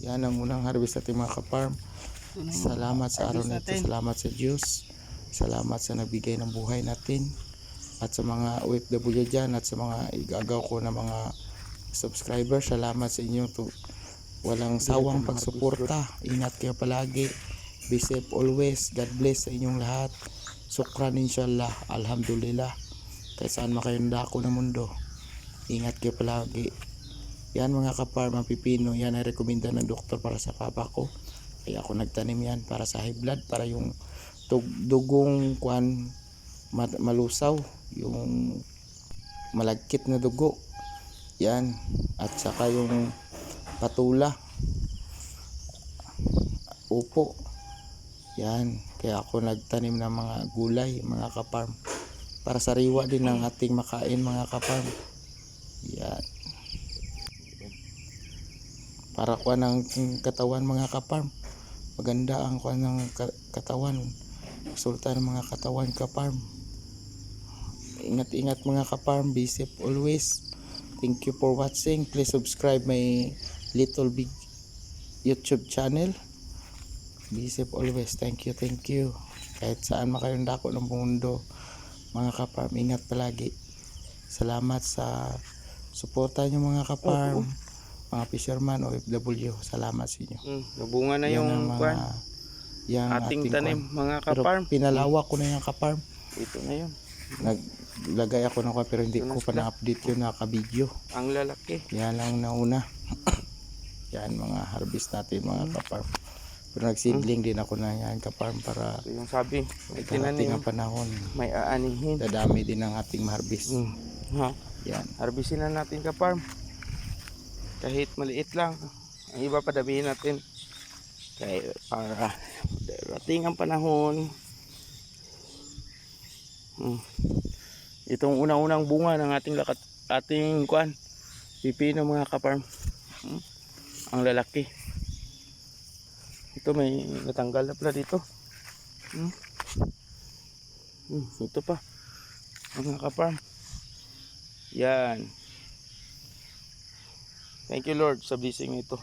Yan ang unang harvest natin mga kaparm. Salamat sa araw na ito. Salamat sa Diyos. Salamat sa nagbigay ng buhay natin. At sa mga OFW dyan at sa mga igagaw ko na mga subscribers. Salamat sa inyo. To, walang sawang pagsuporta. Ingat kayo palagi. Be safe always. God bless sa inyong lahat. Sukran inshallah. Alhamdulillah. Kahit saan makayong dako ng mundo. Ingat kayo palagi. Yan mga kaparm, ang pipino, yan ay rekomenda ng doktor para sa papa ko. Kaya ako nagtanim yan para sa high blood, para yung dugong kwan ma- malusaw, yung malagkit na dugo. Yan. At saka yung patula. Upo. Yan. Kaya ako nagtanim ng mga gulay, mga kaparm. Para sariwa din ng ating makain, mga kaparm. Yan para kuha ng katawan mga kaparm. Maganda ang kuha ng ka- katawan. Resulta ng mga katawan kaparm. Ingat ingat mga kaparm. Be safe always. Thank you for watching. Please subscribe my little big youtube channel. Be safe always. Thank you thank you. Kahit saan makayong dako ng mundo mga kaparm ingat palagi. Salamat sa suporta nyo mga kaparm mga fisherman OFW salamat sa inyo Mm, nabunga na Yan yung ang kwan, yan ating ating tanim kwan. mga pero kaparm. pinalawak ko na yung kaparm Ito na yun. naglagay ako ng pero hindi na ko pa na-update yun naka-video Ang lalaki. yan lang nauna yan mga harvest natin mga kaparm pero nagsidling din ako na yan kaparm para Ito yung sabi. May tinanim. ang panahon May aanihin. dadami din ang ating maharvest Mm. Ha? yan Harvestin na natin kaparm. Kahit maliit lang. Ang iba pa dabihin natin. Kaya para darating ang panahon. Mm. Itong unang-unang bunga ng ating lakat ating kwan. Pipino mga kaparm. Mm. Ang lalaki. Ito may natanggal na pala dito. Mm. Mm, ito pa. Mga kaparm. Yan. Thank you Lord sa blessing ito.